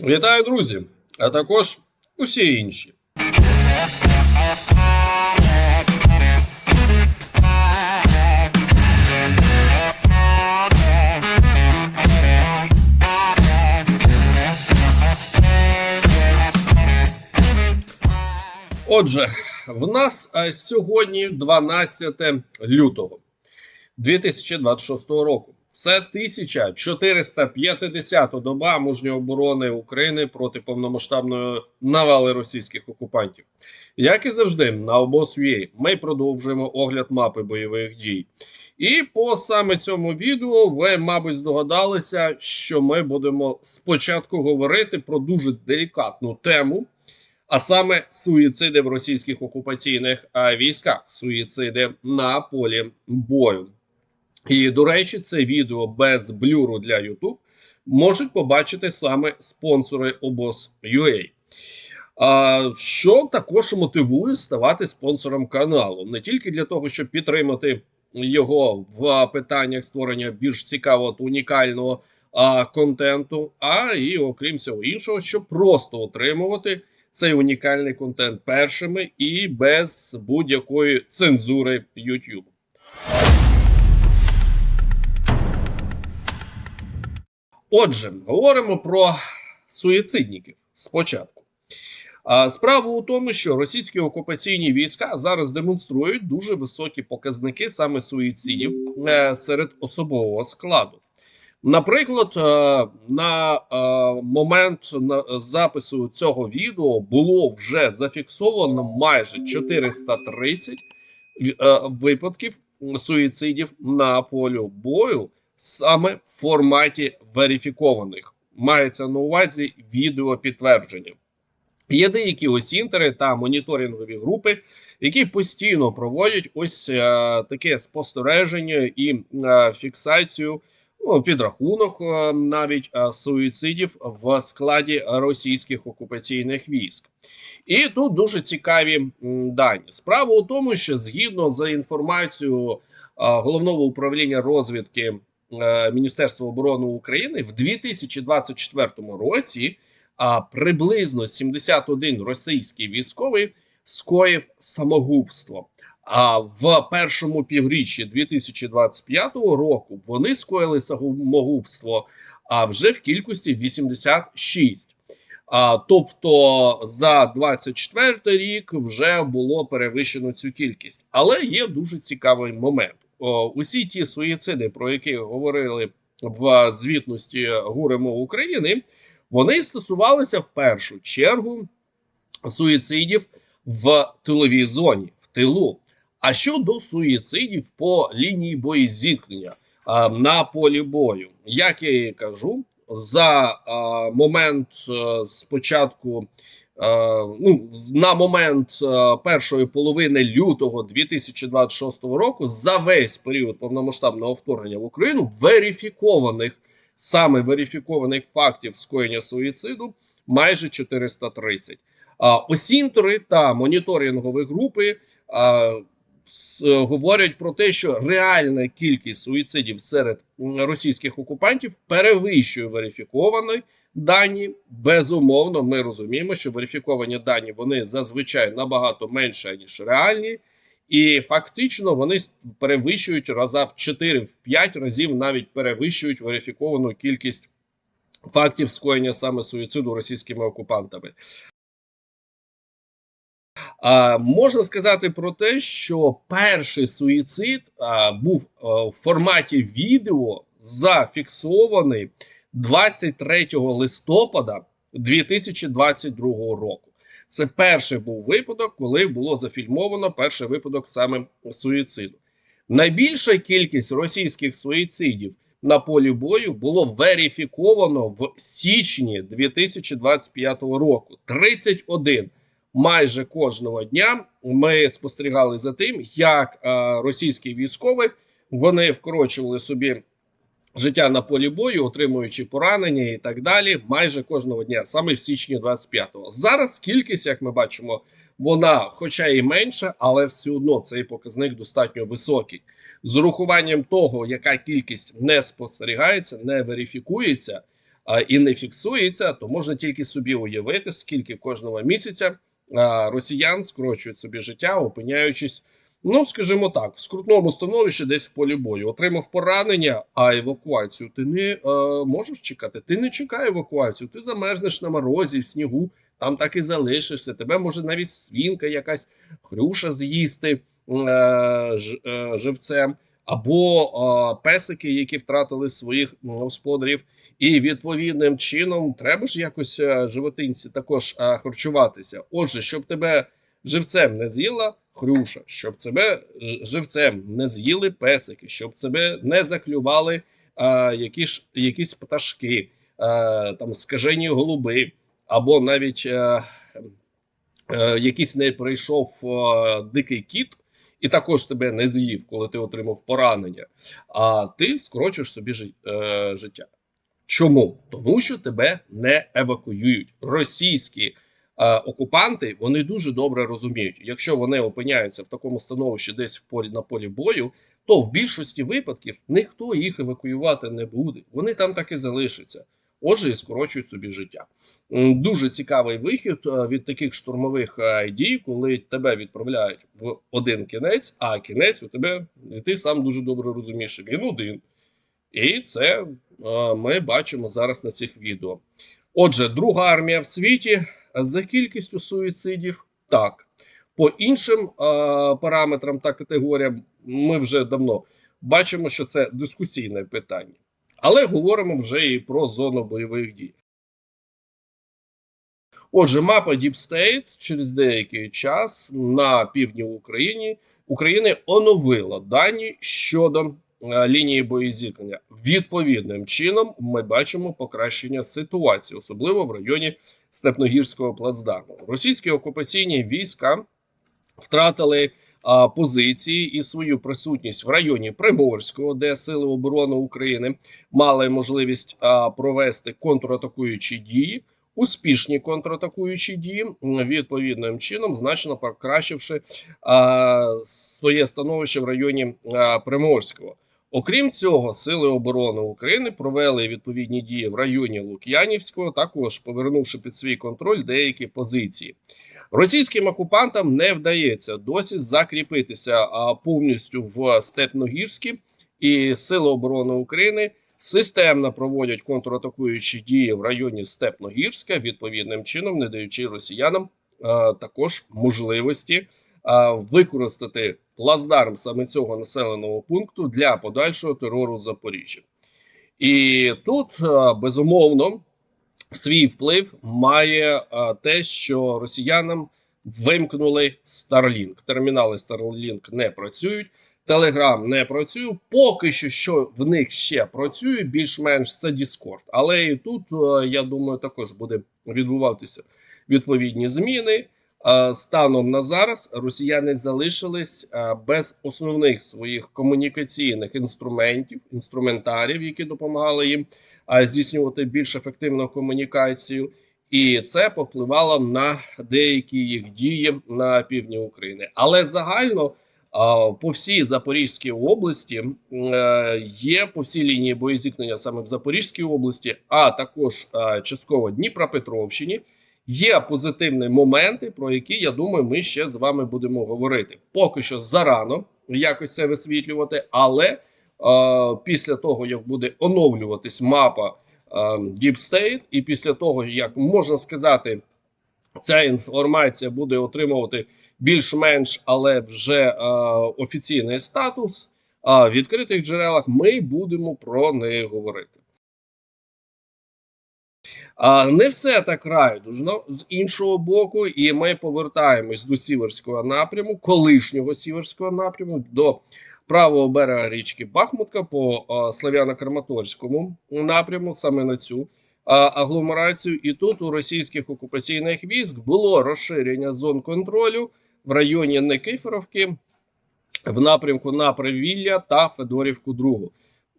Вітаю, друзі, а також усі інші. Отже, в нас сьогодні 12 лютого 2026 року. Це 1450 доба мужньої оборони України проти повномасштабної навали російських окупантів. Як і завжди, на обоз.ua ми продовжуємо огляд мапи бойових дій. І по саме цьому відео ви, мабуть, здогадалися, що ми будемо спочатку говорити про дуже делікатну тему, а саме суїциди в російських окупаційних військах, суїциди на полі бою. І, до речі, це відео без блюру для YouTube можуть побачити саме спонсори обоз.ua. А, що також мотивує ставати спонсором каналу не тільки для того, щоб підтримати його в питаннях створення більш цікавого та унікального а, контенту, а і окрім всього іншого, щоб просто отримувати цей унікальний контент першими і без будь-якої цензури YouTube. Отже, говоримо про суїцидників спочатку. Справа у тому, що російські окупаційні війська зараз демонструють дуже високі показники саме суїцидів е, серед особового складу. Наприклад, е, на е, момент запису цього відео було вже зафіксовано майже 430 е, випадків суїцидів на полі бою саме в форматі верифікованих. Мається на увазі відео підтвердження. Є деякі осінтери та моніторингові групи, які постійно проводять ось е, таке спостереження і е, фіксацію, ну, підрахунок е, навіть е, суїцидів в складі російських окупаційних військ. І тут дуже цікаві м, дані. Справа у тому, що згідно з інформацією е, головного управління розвідки Міністерства оборони України в 2024 році приблизно 71 російський військовий скоїв самогубство. А в першому півріччі 2025 року вони скоїли самогубство а вже в кількості 86. А, тобто за 24 рік вже було перевищено цю кількість. Але є дуже цікавий момент. О, усі ті суїциди, про які говорили в звітності ГУРМО України, вони стосувалися в першу чергу суїцидів в тиловій зоні, в тилу. А щодо суїцидів по лінії боєзіткнення а, на полі бою, як я і кажу, за а, момент спочатку, ну на момент першої половини лютого 2026 року, за весь період повномасштабного вторгнення в Україну верифікованих саме верифікованих фактів скоєння суїциду майже 430. А, осінтори та моніторингові групи с, говорять про те, що реальна кількість суїцидів серед російських окупантів перевищує верифіковані дані. Безумовно, ми розуміємо, що верифіковані дані вони зазвичай набагато менше ніж реальні. І фактично вони перевищують раза в 4-5 разів навіть перевищують верифіковану кількість фактів скоєння саме суїциду російськими окупантами. А, Можна сказати про те, що перший суїцид а, був а, в форматі відео зафіксований 23 листопада 2022 року. Це перший був випадок, коли було зафільмовано перший випадок саме суїциду. Найбільша кількість російських суїцидів на полі бою було верифіковано в січні 2025 року. 31. Майже кожного дня ми спостерігали за тим, як е, російські військові вони вкорочували собі життя на полі бою, отримуючи поранення і так далі, майже кожного дня, саме в січні 25-го. Зараз кількість, як ми бачимо, вона, хоча і менша, але все одно цей показник достатньо високий. З урахуванням того, яка кількість не спостерігається, не верифікується. а, і не фіксується, то можна тільки собі уявити, скільки кожного місяця а, росіян скорочують собі життя, опиняючись, ну скажімо так, в скрутному становищі десь в полі бою. Отримав поранення, а евакуацію ти не е, можеш чекати. Ти не чекай евакуацію, ти замерзнеш на морозі, в снігу, там так і залишишся. Тебе може навіть свінка, якась хрюша з'їсти е, ж, е, живцем. Або е, песики, які втратили своїх господарів, і відповідним чином треба ж якось е, животинці також е, харчуватися. Отже, щоб тебе живцем не з'їла хрюша, щоб тебе живцем не з'їли песики, щоб тебе не заклювали е, які якісь пташки, е, там скажені голуби, або навіть е, е, якийсь не прийшов е, дикий кіт. І також тебе не з'їв, коли ти отримав поранення, а ти скорочиш собі жи- життя. Чому? Тому що тебе не евакуюють. Російські окупанти вони дуже добре розуміють, якщо вони опиняються в такому становищі десь в полі на полі бою, то в більшості випадків ніхто їх евакуювати не буде. Вони там так і залишаться. Отже, і скорочують собі життя. Дуже цікавий вихід е, від таких штурмових е, дій, коли тебе відправляють в один кінець, а кінець у тебе, і ти сам дуже добре розумієш, він один. І це е, ми бачимо зараз на цих відео. Отже, друга армія в світі за кількістю суїцидів так. По іншим параметрам та категоріям ми вже давно бачимо, що це дискусійне питання. Але говоримо вже і про зону бойових дій. Отже, мапа Deep State через деякий час на півдні України України оновила дані щодо е, лінії боєзіткнення. Відповідним чином ми бачимо покращення ситуації, особливо в районі Степногірського плацдарму. Російські окупаційні війська втратили а, позиції і свою присутність в районі Приморського, де сили оборони України мали можливість а, провести контратакуючі дії. Успішні контратакуючі дії відповідним чином, значно покращивши а, своє становище в районі а, Приморського. Окрім цього, сили оборони України провели відповідні дії в районі Лук'янівського, також повернувши під свій контроль деякі позиції. Російським окупантам не вдається досі закріпитися повністю в Степногірській, і Сили оборони України системно проводять контратакуючі дії в районі Степногірська, відповідним чином, не даючи росіянам також можливості використати плацдарм саме цього населеного пункту для подальшого терору Запоріжжя. І тут безумовно свій вплив має те, що росіянам вимкнули Starlink. Термінали Starlink не працюють. Telegram не працює. Поки що, що в них ще працює, більш-менш це Discord. Але і тут, я думаю, також буде відбуватися відповідні зміни. Станом на зараз росіяни залишились без основних своїх комунікаційних інструментів, інструментарів, які допомагали їм здійснювати більш ефективну комунікацію. І це повпливало на деякі їх дії на півдні України. Але загально по всій Запорізькій області е, є по всій лінії боєзіткнення саме в Запорізькій області, а також частково Дніпропетровщині. Є позитивні моменти, про які я думаю, ми ще з вами будемо говорити. Поки що зарано якось це висвітлювати, але е, після того як буде оновлюватись мапа е, Deep State, і після того як можна сказати, ця інформація буде отримувати більш-менш, але вже е, офіційний статус. А в відкритих джерелах ми будемо про неї говорити. Не все так райдужно з іншого боку, і ми повертаємось до сіверського напряму, колишнього сіверського напряму, до правого берега річки Бахмутка по Славяно-Краматорському напряму, саме на цю агломерацію. І тут у російських окупаційних військ було розширення зон контролю в районі Никифоровки в напрямку на Привілля та Федорівку Другу.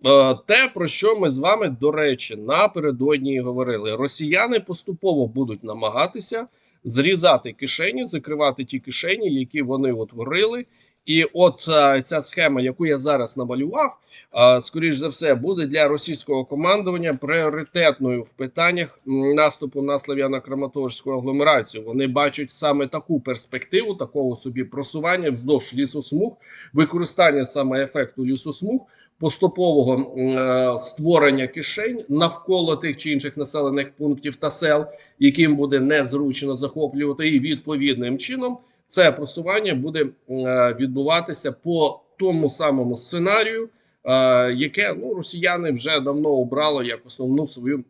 Е, Те, про що ми з вами, до речі, напередодні говорили, росіяни поступово будуть намагатися зрізати кишені, закривати ті кишені, які вони утворили, І от е, ця схема, яку я зараз намалював, е, скоріш за все, буде для російського командування пріоритетною в питаннях наступу на Слов'яно-Краматорську агломерацію. Вони бачать саме таку перспективу, такого собі просування вздовж лісосмуг, використання саме ефекту лісосмуг. Поступового е, створення кишень навколо тих чи інших населених пунктів та сел, яким буде незручно захоплювати, і відповідним чином це просування буде е, відбуватися по тому самому сценарію, е, яке ну росіяни вже давно обрали як основну свою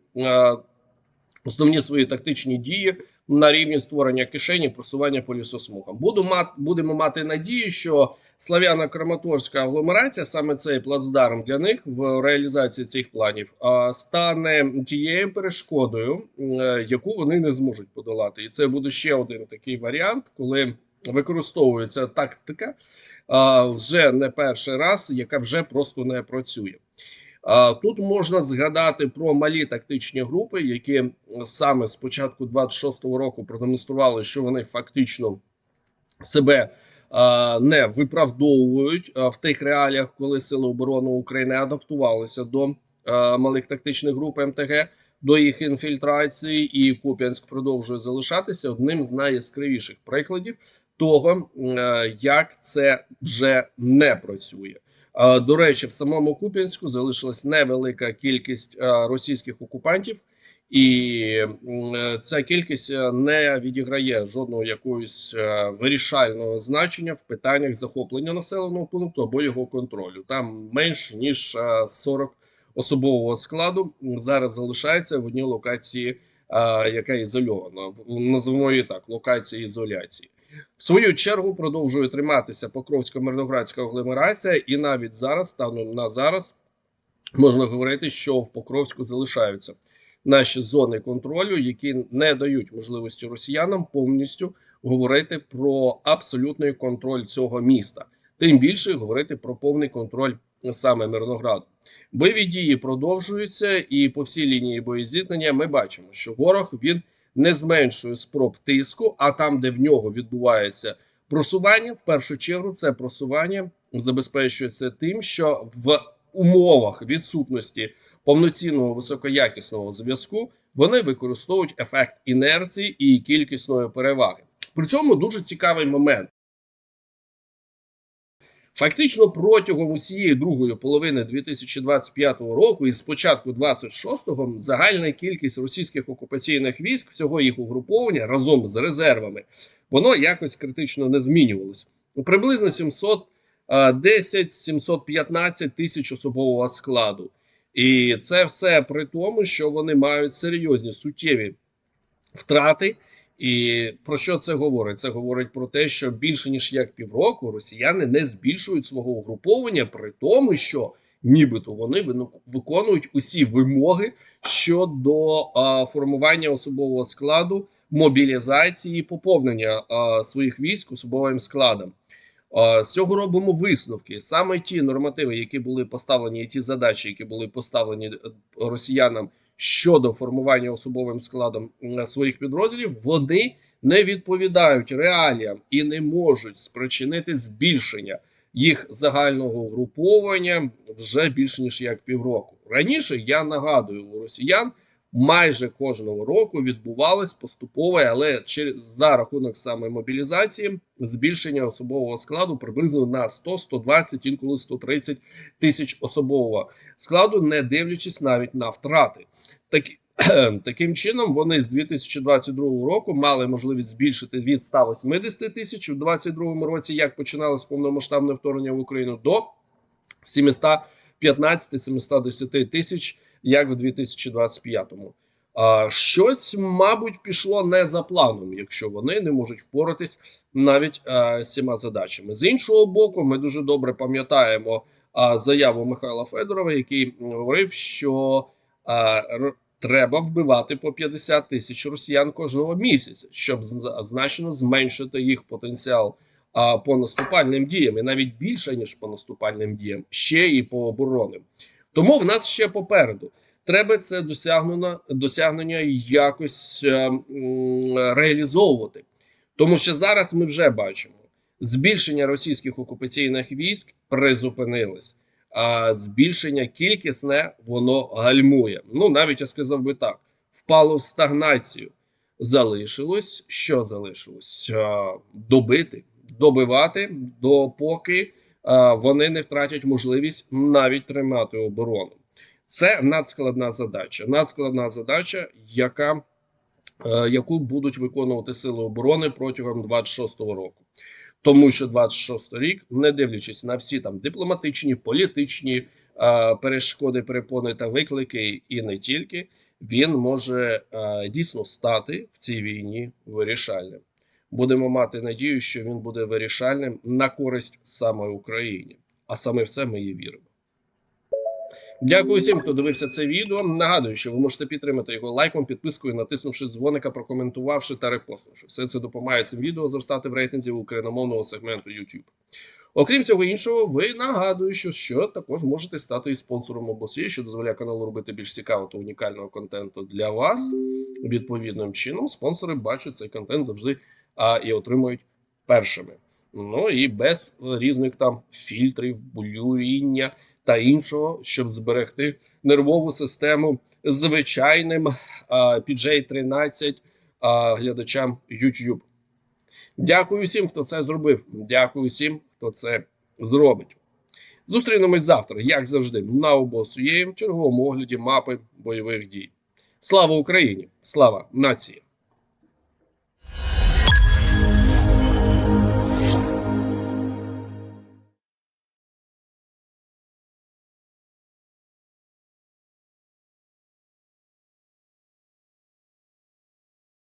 основні свої тактичні дії на рівні створення кишені, просування по лісосмугам. Буду мати будемо мати надію, що Слав'яно-Краматорська агломерація, саме цей плацдарм для них в реалізації цих планів, стане тією перешкодою, е, яку вони не зможуть подолати. І це буде ще один такий варіант, коли використовується тактика вже не перший раз, яка вже просто не працює. Тут можна згадати про малі тактичні групи, які саме з початку 26-го року продемонстрували, що вони фактично себе не виправдовують в тих реаліях, коли Сили оборони України адаптувалися до малих тактичних груп МТГ, до їх інфільтрації, і Куп'янськ продовжує залишатися одним з найяскравіших прикладів того, як це вже не працює. До речі, в самому Куп'янську залишилась невелика кількість е, російських окупантів, і е, ця кількість е, не відіграє жодного якогось вирішального значення в питаннях захоплення населеного пункту або його контролю. Там менш ніж е, 40 особового складу зараз залишається в одній локації, яка ізольована. Назвемо її так: локація ізоляції. В свою чергу продовжує триматися Покровсько-Мирноградська агломерація, і навіть зараз, станом на зараз, можна говорити, що в Покровську залишаються наші зони контролю, які не дають можливості росіянам повністю говорити про абсолютний контроль цього міста, тим більше говорити про повний контроль саме Мирнограду. Бойові дії продовжуються, і по всій лінії боєзіткнення ми бачимо, що ворог він не зменшує спроб тиску, а там, де в нього відбувається просування, в першу чергу це просування забезпечується тим, що в умовах відсутності повноцінного високоякісного зв'язку вони використовують ефект інерції і кількісної переваги. При цьому дуже цікавий момент. Фактично протягом усієї другої половини 2025 року і з початку 26-го загальна кількість російських окупаційних військ, всього їх угруповання разом з резервами, воно якось критично не змінювалось. Приблизно 710-715 тисяч особового складу. І це все при тому, що вони мають серйозні суттєві втрати. І про що це говорить? Це говорить про те, що більше ніж як півроку росіяни не збільшують свого угруповання, при тому, що нібито вони виконують усі вимоги щодо а, формування особового складу, мобілізації і поповнення а, своїх військ особовим складом. А, З цього робимо висновки. Саме ті нормативи, які були поставлені, і ті задачі, які були поставлені е, росіянам щодо формування особовим складом своїх підрозділів, вони не відповідають реаліям і не можуть спричинити збільшення їх загального угруповання вже більш ніж як півроку. Раніше я нагадую у росіян. Майже кожного року відбувалось поступове, але через за рахунок саме мобілізації збільшення особового складу приблизно на 100, 120, інколи 130 тисяч особового складу, не дивлячись навіть на втрати. Такі, таким чином, вони з 2022 року мали можливість збільшити від 180 тисяч у 2022 році, як починалось повномасштабне вторгнення в Україну, до 715-710 тисяч, як в 2025-му. А щось, мабуть, пішло не за планом, якщо вони не можуть впоратись навіть а, з задачами. З іншого боку, ми дуже добре пам'ятаємо заяву Михайла Федорова, який говорив, що а, р- треба вбивати по 50 тисяч росіян кожного місяця, щоб значно зменшити їх потенціал по наступальним діям, і навіть більше ніж по наступальним діям, ще і по оборонним. Тому в нас ще попереду. Треба це досягнено, досягнення якось е, реалізовувати. Тому що зараз ми вже бачимо збільшення російських окупаційних військ призупинилось. А збільшення кількісне воно гальмує. Ну навіть я сказав би так: впало в стагнацію. Залишилось що залишилось? А, добити, добивати, допоки вони не втратять можливість навіть тримати оборону. Це надскладна задача. Надскладна задача, яка, е, яку будуть виконувати сили оборони протягом 26-го року. Тому що 26 рік, не дивлячись на всі там дипломатичні, політичні е, перешкоди, перепони та виклики, і не тільки, він може е, дійсно стати в цій війні вирішальним. Будемо мати надію, що він буде вирішальним на користь саме Україні. А саме в це ми і віримо. Дякую всім, хто дивився це відео. Нагадую, що ви можете підтримати його лайком, підпискою, натиснувши дзвоника, прокоментувавши та репостнувши. Все це допомагає цим відео зростати в рейтинзі україномовного сегменту YouTube. Окрім цього іншого, ви нагадую, що, що також можете стати і спонсором області, що дозволяє каналу робити більш цікавого та унікального контенту для вас. Відповідним чином, спонсори бачать цей контент завжди а, і отримують першими. Ну і без різних там фільтрів, булюріння та іншого, щоб зберегти нервову систему звичайним а, PJ13 а, глядачам YouTube. Дякую всім, хто це зробив. Дякую всім, хто це зробить. Зустрінемось завтра, як завжди, на обосуєм черговому огляді мапи бойових дій. Слава Україні! Слава нації!